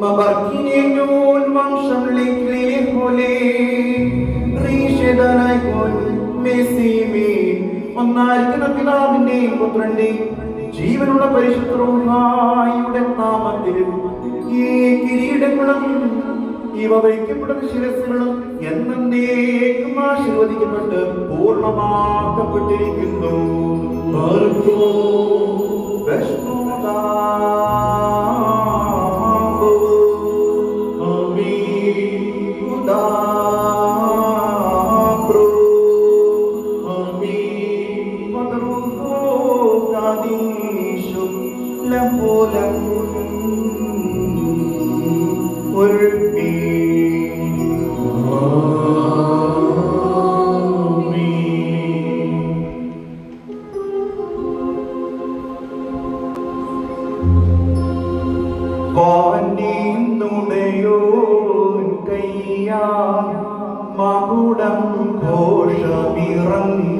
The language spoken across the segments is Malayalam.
Huli മെസ്സിമീൻ ഒന്നായിരിക്കുന്ന പിതാവിന്റെയും പുത്രന്റെയും ജീവനുള്ള പരിശുദ്ധയുടെ നാമത്തിൽ ഈ കിരീടങ്ങളും ഇവ വയ്ക്കപ്പെടുന്ന ശിരസുകളും എന്നേക്കും ആശീർവദിക്കപ്പെട്ട് പൂർണമാക്കപ്പെട്ടിരിക്കുന്നു. നുടയോൻ കയ്യാ മകുടം ഘോഷമിറങ്ങുന്നു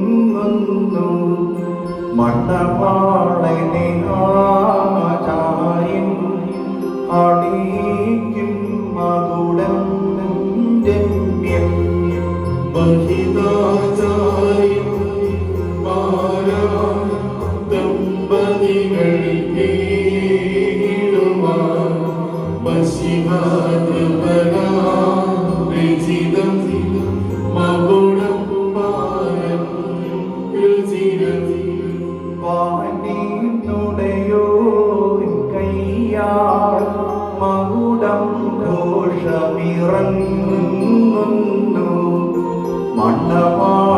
മണ്ണപാളനെ ആചാര്യൻ അടിയിക്കും മകുടം രമ്യം മഹിതാചാര്യം മാരാ ഘോഷമിറങ്ങുന്നു മണ്ണപാടനെ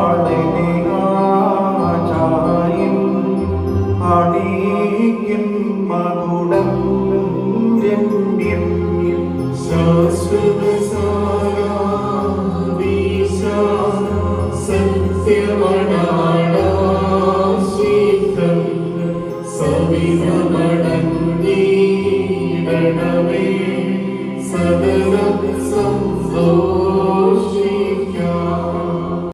Sebe Sebe Sebe